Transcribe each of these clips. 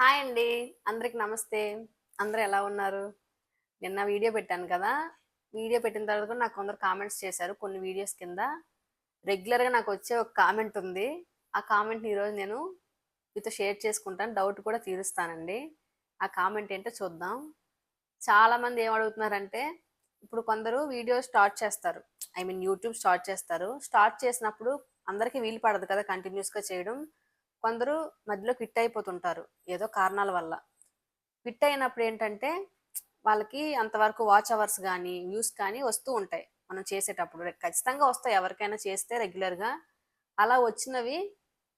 Hi అండి. అందరికి నమస్తే. అందరూ ఎలా ఉన్నారు? నిన్న వీడియో పెట్టాను కదా. వీడియో పెట్టిన తర్వాత కూడా నాకు కొందరు కామెంట్స్ చేశారు కొన్ని వీడియోస్ కింద. రెగ్యులర్గా నాకు వచ్చే ఒక కామెంట్ ఉంది. ఆ కామెంట్ని ఈరోజు నేను మీతో షేర్ చేసుకుంటాను. డౌట్ కూడా తీరుస్తానండి. ఆ కామెంట్ ఏంటో చూద్దాం. చాలామంది ఏం అడుగుతున్నారంటే ఇప్పుడు కొందరు వీడియో స్టార్ట్ చేస్తారు. ఐ మీన్ యూట్యూబ్ స్టార్ట్ చేస్తారు. స్టార్ట్ చేసినప్పుడు అందరికీ వీలు పడదు కదా కంటిన్యూస్గా చేయడం. కొందరు మధ్యలో క్విట్ అయిపోతుంటారు ఏదో కారణాల వల్ల. క్విట్ అయినప్పుడు ఏంటంటే వాళ్ళకి అంతవరకు వాచ్ అవర్స్ కానీ వ్యూస్ కానీ వస్తూ ఉంటాయి మనం చేసేటప్పుడు. ఖచ్చితంగా వస్తాయి ఎవరికైనా చేస్తే రెగ్యులర్గా. అలా వచ్చినవి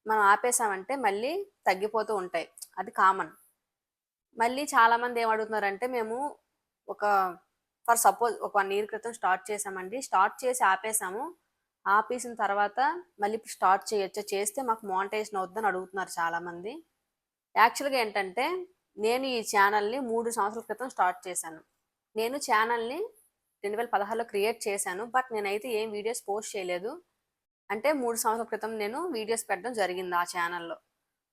మనం ఆపేసామంటే మళ్ళీ తగ్గిపోతూ ఉంటాయి. అది కామన్. మళ్ళీ చాలామంది ఏం అడుగుతున్నారంటే మేము ఒక ఫర్ సపోజ్ ఒక వన్ ఇయర్ క్రితం స్టార్ట్ చేసామండి. స్టార్ట్ చేసి ఆపేసాము. ఆపేసిన తర్వాత మళ్ళీ ఇప్పుడు స్టార్ట్ చేయొచ్చా? చేస్తే మాకు మానిటైజేషన్ అవుతుందని అడుగుతున్నారు చాలామంది. యాక్చువల్గా ఏంటంటే నేను ఈ ఛానల్ని మూడు సంవత్సరాల క్రితం స్టార్ట్ చేశాను. నేను ఛానల్ని రెండు వేల పదహారులో క్రియేట్ చేశాను బట్ నేనైతే ఏం వీడియోస్ పోస్ట్ చేయలేదు. అంటే మూడు సంవత్సరాల క్రితం నేను వీడియోస్ పెట్టడం జరిగింది ఆ ఛానల్లో.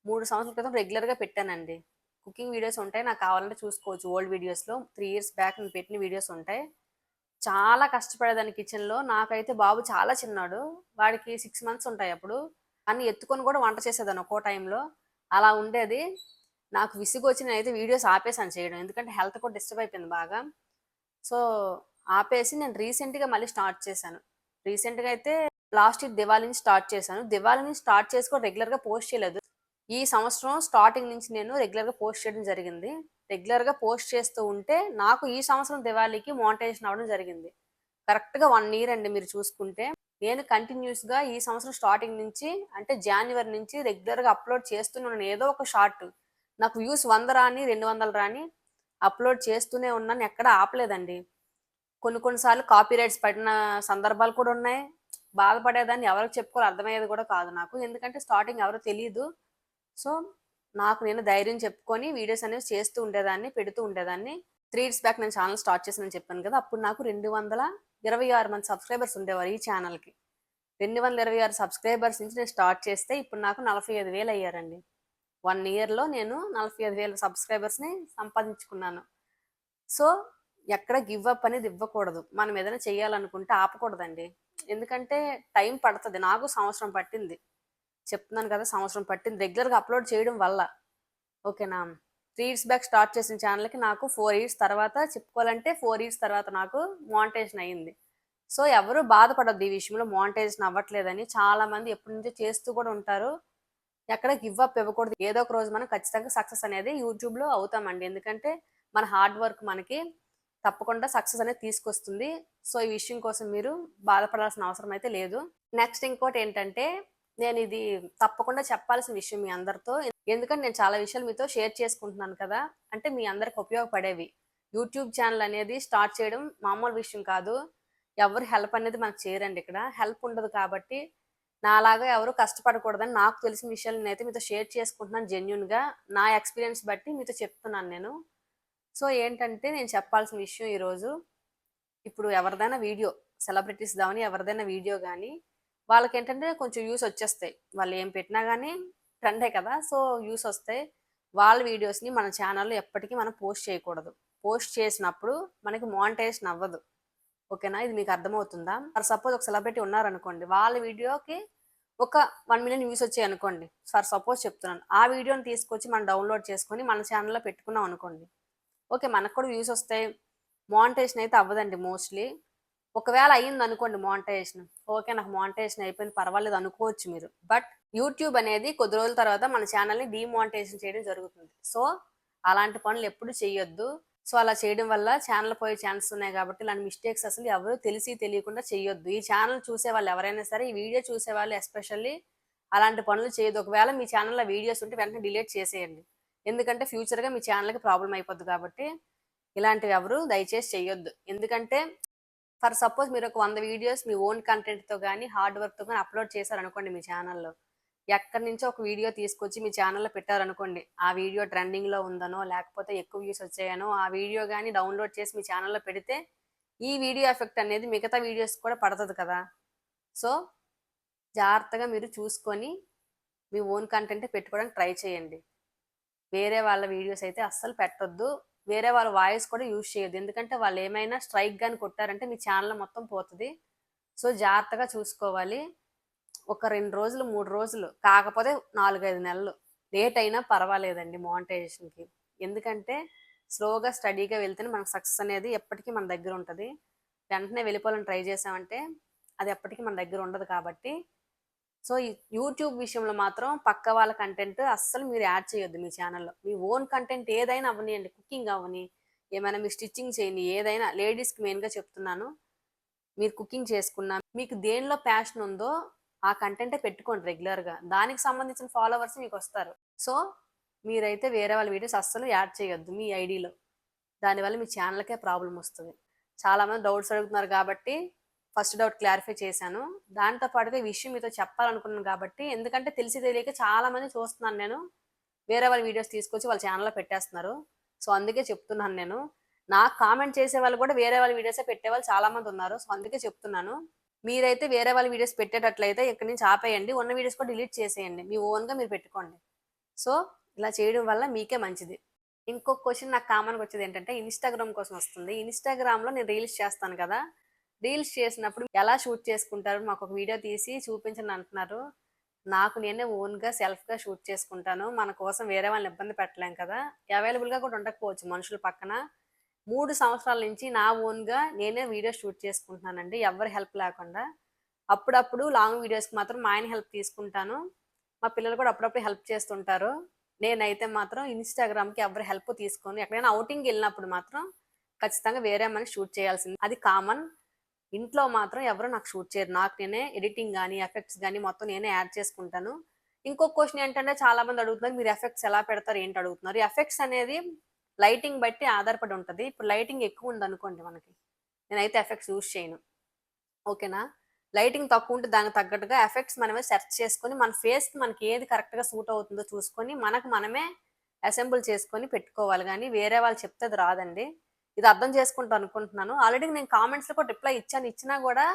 మూడు సంవత్సరాల క్రితం రెగ్యులర్గా పెట్టానండి. కుకింగ్ వీడియోస్ ఉంటాయి నాకు కావాలంటే చూసుకోవచ్చు. ఓల్డ్ వీడియోస్లో త్రీ ఇయర్స్ బ్యాక్ నేను పెట్టిన వీడియోస్ ఉంటాయి. చాలా కష్టపడేదాన్ని కిచెన్లో. నాకైతే బాబు చాలా చిన్నాడు. వాడికి సిక్స్ మంత్స్ ఉంటాయి అప్పుడు. అన్ని ఎత్తుకొని కూడా వంట చేసేదాన్ని ఒక్కో టైంలో. అలా ఉండేది. నాకు విసుగు వచ్చి నేనైతే వీడియోస్ ఆపేసాను చేయడం. ఎందుకంటే హెల్త్ కూడా డిస్టర్బ్ అయిపోయింది బాగా. సో ఆపేసి నేను రీసెంట్గా మళ్ళీ స్టార్ట్ చేశాను. రీసెంట్గా అయితే లాస్ట్ ఇయర్ దివాళీని నుంచి స్టార్ట్ చేశాను. దివాళీని నుంచి స్టార్ట్ చేసి కూడా రెగ్యులర్గా పోస్ట్ చేయలేదు. ఈ సంవత్సరం స్టార్టింగ్ నుంచి నేను రెగ్యులర్గా పోస్ట్ చేయడం జరిగింది. రెగ్యులర్గా పోస్ట్ చేస్తూ ఉంటే నాకు ఈ సంవత్సరం దివాళీకి మోనిటైజేషన్ అవ్వడం జరిగింది. కరెక్ట్గా వన్ ఇయర్ అండి మీరు చూసుకుంటే. నేను కంటిన్యూస్గా ఈ సంవత్సరం స్టార్టింగ్ నుంచి అంటే జనవరి నుంచి రెగ్యులర్గా అప్లోడ్ చేస్తున్నాను ఏదో ఒక షార్ట్ నాకు వ్యూస్ వంద రాని రెండు వందలు రాని అప్లోడ్ చేస్తూనే ఉన్నాను. ఎక్కడ ఆపలేదండి. కొన్ని కొన్నిసార్లు కాపీ రైట్స్ పడిన సందర్భాలు కూడా ఉన్నాయి. బాధపడేదాన్ని ఎవరికి చెప్పుకోవాలి అర్థమయ్యేది కూడా కాదు నాకు. ఎందుకంటే స్టార్టింగ్ ఎవరో తెలియదు సో నాకు నేను ధైర్యం చెప్పుకొని వీడియోస్ అనేవి చేస్తూ ఉండేదాన్ని పెడుతూ ఉండేదాన్ని. త్రీ ఇయర్స్ బ్యాక్ నేను ఛానల్ స్టార్ట్ చేసానని చెప్పాను కదా అప్పుడు నాకు రెండు వందల ఇరవై ఆరు మంది సబ్స్క్రైబర్స్ ఉండేవారు ఈ ఛానల్కి. రెండు వందల ఇరవై ఆరు సబ్స్క్రైబర్స్ నుంచి నేను స్టార్ట్ చేస్తే ఇప్పుడు నాకు నలభై ఐదు వేలు అయ్యారండి. వన్ ఇయర్లో నేను నలభై ఐదు వేల సబ్స్క్రైబర్స్ని సంపాదించుకున్నాను. సో ఎక్కడ గివ్ అప్ అనేది ఇవ్వకూడదు. మనం ఏదైనా చేయాలనుకుంటే ఆపకూడదండి. ఎందుకంటే టైం పడుతుంది నాకు సంవత్సరం పట్టింది. చెప్తున్నాను కదా సంవత్సరం పట్టింది. రెగ్యులర్గా అప్లోడ్ చేయడం వల్ల. ఓకేనా? త్రీ ఇయర్స్ బ్యాక్ స్టార్ట్ చేసిన ఛానల్కి నాకు ఫోర్ ఇయర్స్ తర్వాత చెప్పుకోవాలంటే ఫోర్ ఇయర్స్ తర్వాత నాకు మానిటైజేషన్ అయ్యింది. సో ఎవరు బాధపడద్దు ఈ విషయంలో మానిటైజేషన్ అవ్వట్లేదని. చాలా మంది ఎప్పటి నుంచో చేస్తూ కూడా ఉంటారు. ఎక్కడ గివ్ అప్ ఇవ్వకూడదు. ఏదో ఒక రోజు మనం ఖచ్చితంగా సక్సెస్ అనేది యూట్యూబ్లో అవుతామండి. ఎందుకంటే మన హార్డ్ వర్క్ మనకి తప్పకుండా సక్సెస్ అనేది తీసుకొస్తుంది. సో ఈ విషయం కోసం మీరు బాధపడాల్సిన అవసరం అయితే లేదు. నెక్స్ట్ ఇంకోటి ఏంటంటే నేను ఇది తప్పకుండా చెప్పాల్సిన విషయం మీ అందరితో. ఎందుకంటే నేను చాలా విషయాలు మీతో షేర్ చేసుకుంటున్నాను కదా. అంటే మీ అందరికి ఉపయోగపడేవి. యూట్యూబ్ ఛానల్ అనేది స్టార్ట్ చేయడం మామూలు విషయం కాదు. ఎవరు హెల్ప్ అనేది మనకు చేయరండి ఇక్కడ. హెల్ప్ ఉండదు కాబట్టి నాలాగా ఎవరు కష్టపడకూడదని నాకు తెలిసిన విషయాలు నేనైతే మీతో షేర్ చేసుకుంటున్నాను జెన్యున్గా. నా ఎక్స్పీరియన్స్ బట్టి మీతో చెప్తున్నాను నేను. సో ఏంటంటే నేను చెప్పాల్సిన విషయం ఈరోజు. ఇప్పుడు ఎవరిదైనా వీడియో సెలబ్రిటీస్ దాని ఎవరిదైనా వీడియో కానీ వాళ్ళకి ఏంటంటే కొంచెం యూస్ వచ్చేస్తాయి. వాళ్ళు ఏం పెట్టినా కానీ ట్రెండే కదా. సో యూస్ వస్తాయి. వాళ్ళ వీడియోస్ని మన ఛానల్లో ఎప్పటికీ మనం పోస్ట్ చేయకూడదు. పోస్ట్ చేసినప్పుడు మనకి మానిటైజేషన్ అవ్వదు. ఓకేనా? ఇది మీకు అర్థమవుతుందా? ఫర్ సపోజ్ ఒక సెలబ్రిటీ ఉన్నారనుకోండి. వాళ్ళ వీడియోకి ఒక వన్ మిలియన్ వ్యూస్ వచ్చాయి అనుకోండి. ఫర్ సపోజ్ చెప్తున్నాను. ఆ వీడియోని తీసుకొచ్చి మనం డౌన్లోడ్ చేసుకొని మన ఛానల్లో పెట్టుకున్నాం అనుకోండి. ఓకే మనకు కూడా వ్యూస్ వస్తాయి. మానిటేషన్ అయితే అవ్వదండి మోస్ట్లీ. ఒకవేళ అయ్యింది అనుకోండి మానిటైజేషన్ ఓకే నాకు మానిటైజేషన్ అయిపోయింది పర్వాలేదు అనుకోవచ్చు మీరు. బట్ యూట్యూబ్ అనేది కొద్ది రోజుల తర్వాత మన ఛానల్ని డిమానిటైజేషన్ చేయడం జరుగుతుంది. సో అలాంటి పనులు ఎప్పుడు చేయొద్దు సో అలా చేయడం వల్ల ఛానల్ పోయే ఛాన్సెస్ ఉన్నాయి కాబట్టి ఇలాంటి మిస్టేక్స్ అసలు ఎవరు తెలిసి తెలియకుండా చేయొద్దు ఈ ఛానల్ చూసే వాళ్ళు ఎవరైనా సరే ఈ వీడియో చూసే వాళ్ళు ఎస్పెషల్లీ అలాంటి పనులు చేయొద్దు. ఒకవేళ మీ ఛానల్లో వీడియోస్ ఉంటే వెంటనే డిలీట్ చేసేయండి. ఎందుకంటే ఫ్యూచర్గా మీ ఛానల్కి ప్రాబ్లం అయిపోద్ది కాబట్టి ఇలాంటివి ఎవరు దయచేసి చేయొద్దు ఎందుకంటే ఫర్ సపోజ్ మీరు ఒక వంద వీడియోస్ మీ ఓన్ కంటెంట్తో కానీ హార్డ్ వర్క్తో కానీ అప్లోడ్ చేశారనుకోండి మీ ఛానల్లో. ఎక్కడి నుంచో ఒక వీడియో తీసుకొచ్చి మీ ఛానల్లో పెట్టారనుకోండి ఆ వీడియో ట్రెండింగ్లో ఉందనో లేకపోతే ఎక్కువ వ్యూస్ వచ్చాయనో ఆ వీడియో కానీ డౌన్లోడ్ చేసి మీ ఛానల్లో పెడితే ఈ వీడియో ఎఫెక్ట్ అనేది మిగతా వీడియోస్ కూడా పడుతుంది కదా. సో జాగ్రత్తగా మీరు చూసుకొని మీ ఓన్ కంటెంట్ పెట్టుకోవడానికి ట్రై చేయండి. వేరే వాళ్ళ వీడియోస్ అయితే అస్సలు పెట్టొద్దు. వేరే వాళ్ళ వాయిస్ కూడా యూజ్ చేయదు ఎందుకంటే వాళ్ళు ఏమైనా స్ట్రైక్ కానీ కొట్టారంటే మీ ఛానల్ మొత్తం పోతుంది. సో జాగ్రత్తగా చూసుకోవాలి. ఒక రెండు రోజులు మూడు రోజులు కాకపోతే నాలుగైదు నెలలు. లేట్ అయినా పర్వాలేదండి మోనిటైజేషన్కి. ఎందుకంటే స్లోగా స్టడీగా వెళ్తేనే మనకు సక్సెస్ అనేది ఎప్పటికీ మన దగ్గర ఉంటుంది. వెంటనే వెళ్ళిపోవాలని ట్రై చేసామంటే అది ఎప్పటికీ మన దగ్గర ఉండదు కాబట్టి సో ఈ యూట్యూబ్ విషయంలో మాత్రం పక్క వాళ్ళ కంటెంట్ అస్సలు మీరు యాడ్ చేయొద్దు మీ ఛానల్లో. మీ ఓన్ కంటెంట్ ఏదైనా అవనియండి కుకింగ్ అవని ఏమైనా మీరు స్టిచ్చింగ్ చేయండి ఏదైనా లేడీస్కి మెయిన్గా చెప్తున్నాను. మీరు కుకింగ్ చేసుకున్నా మీకు దేనిలో ప్యాషన్ ఉందో ఆ కంటెంటే పెట్టుకోండి రెగ్యులర్గా. దానికి సంబంధించిన ఫాలోవర్స్ మీకు వస్తారు. సో మీరైతే వేరే వాళ్ళ వీడియోస్ అస్సలు యాడ్ చేయొద్దు మీ ఐడిలో. దానివల్ల మీ ఛానల్కే ప్రాబ్లం వస్తుంది. చాలామంది డౌట్స్ అడుగుతున్నారు కాబట్టి ఫస్ట్ డౌట్ క్లారిఫై చేశాను. దాంతో పాటుగా ఈ విషయం మీతో చెప్పాలనుకున్నాను కాబట్టి ఎందుకంటే తెలిసి తెలియక చాలా మంది చూస్తున్నాను నేను. వేరే వాళ్ళ వీడియోస్ తీసుకొచ్చి వాళ్ళ ఛానల్లో పెట్టేస్తున్నారు. సో అందుకే చెప్తున్నాను నేను. నాకు కామెంట్ చేసే వాళ్ళు కూడా వేరే వాళ్ళ వీడియోసే పెట్టే వాళ్ళు చాలా మంది ఉన్నారు. సో అందుకే చెప్తున్నాను. మీరైతే వేరే వాళ్ళ వీడియోస్ పెట్టేటట్లయితే ఇక్కడి నుంచి ఆపేయండి. ఉన్న వీడియోస్ కూడా డిలీట్ చేసేయండి. మీ ఓన్గా మీరు పెట్టుకోండి. సో ఇలా చేయడం వల్ల మీకే మంచిది. ఇంకొక క్వశ్చన్ నాకు కామన్గా వచ్చేది ఏంటంటే ఇన్స్టాగ్రామ్ కోసం వస్తుంది. ఇన్స్టాగ్రామ్లో నేను రీల్స్ చేస్తాను కదా. రీల్స్ చేసినప్పుడు ఎలా షూట్ చేసుకుంటారు మాకు ఒక వీడియో తీసి చూపించండి అంటున్నారు. నాకు నేనే ఓన్గా సెల్ఫ్గా షూట్ చేసుకుంటాను. మన కోసం వేరే వాళ్ళని ఇబ్బంది పెట్టలేం కదా. అవైలబుల్గా కూడా ఉండకపోవచ్చు మనుషుల పక్కన. మూడు సంవత్సరాల నుంచి నా ఓన్గా నేనే వీడియో షూట్ చేసుకుంటున్నానండి. ఎవరి హెల్ప్ లేకుండా. అప్పుడప్పుడు లాంగ్ వీడియోస్కి మాత్రం మా ఆయన హెల్ప్ తీసుకుంటాను. మా పిల్లలు కూడా అప్పుడప్పుడు హెల్ప్ చేస్తుంటారు. నేనైతే మాత్రం ఇన్స్టాగ్రామ్కి ఎవరి హెల్ప్ తీసుకొని ఎక్కడైనా అవుటింగ్ వెళ్ళినప్పుడు మాత్రం ఖచ్చితంగా వేరే మనకి షూట్ చేయాల్సింది. అది కామన్. ఇంట్లో మాత్రం ఎవరు నాకు షూట్ చేయరు. నాకు నేనే ఎడిటింగ్ కానీ ఎఫెక్ట్స్ కానీ మొత్తం నేనే యాడ్ చేసుకుంటాను. ఇంకొక క్వశ్చన్ ఏంటంటే చాలా మంది అడుగుతున్నారు మీరు ఎఫెక్ట్స్ ఎలా పెడతారు ఏంటి అడుగుతున్నారు? ఎఫెక్ట్స్ అనేది లైటింగ్ బట్టి ఆధారపడి ఉంటుంది. ఇప్పుడు లైటింగ్ ఎక్కువ ఉంది అనుకోండి మనకి. నేనైతే ఎఫెక్ట్స్ యూజ్ చేయను. ఓకేనా? లైటింగ్ తక్కువ ఉంటే దానికి తగ్గట్టుగా ఎఫెక్ట్స్ మనమే సెర్చ్ చేసుకొని మన ఫేస్కి మనకి ఏది కరెక్ట్గా సూట్ అవుతుందో చూసుకొని మనకు మనమే అసెంబుల్ చేసుకొని పెట్టుకోవాలి. కానీ వేరే వాళ్ళు చెప్తే అది రాదండి. ఇది అర్థం చేసుకుంటా అనుకుంటున్నాను. ఆల్రెడీ నేను కామెంట్స్లో కూడా రిప్లై ఇచ్చాను. ఇచ్చినా కూడా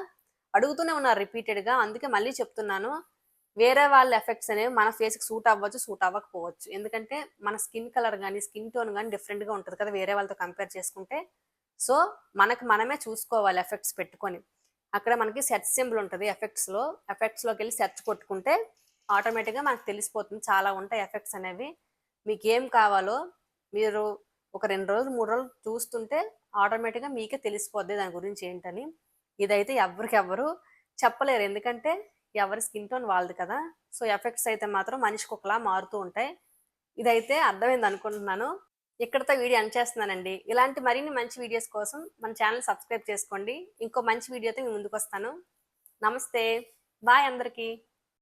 అడుగుతూనే ఉన్నారు రిపీటెడ్గా అందుకే మళ్ళీ చెప్తున్నాను. వేరే వాళ్ళ ఎఫెక్ట్స్ అనేవి మన ఫేస్కి సూట్ అవ్వచ్చు సూట్ అవ్వకపోవచ్చు. ఎందుకంటే మన స్కిన్ కలర్ కానీ స్కిన్ టోన్ కానీ డిఫరెంట్గా ఉంటుంది కదా వేరే వాళ్ళతో కంపేర్ చేసుకుంటే. సో మనకు మనమే చూసుకోవాలి ఎఫెక్ట్స్ పెట్టుకొని. అక్కడ మనకి సెర్చ్ సింబల్ ఉంటుంది ఎఫెక్ట్స్లో ఎఫెక్ట్స్లోకి వెళ్ళి సెర్చ్ కొట్టుకుంటే ఆటోమేటిక్గా మనకు తెలిసిపోతుంది. చాలా ఉంటాయి ఎఫెక్ట్స్ అనేవి. మీకు ఏం కావాలో మీరు ఒక రెండు రోజులు మూడు రోజులు చూస్తుంటే ఆటోమేటిక్గా మీకే తెలిసిపోద్ది దాని గురించి ఏంటని. ఇదైతే ఎవరికి ఎవరు చెప్పలేరు. ఎందుకంటే ఎవరి స్కిన్ టోన్ వాళ్ళది కదా. సో ఎఫెక్ట్స్ అయితే మాత్రం మనిషికి ఒకలా మారుతూ ఉంటాయి. ఇదైతే అర్థమైంది అనుకుంటున్నాను. ఇక్కడతో వీడియో అన్ చేస్తున్నానండి. ఇలాంటి మరిన్ని మంచి వీడియోస్ కోసం మన ఛానల్ సబ్స్క్రైబ్ చేసుకోండి. ఇంకో మంచి వీడియోతో మీ ముందుకు వస్తాను. నమస్తే. బాయ్ అందరికీ.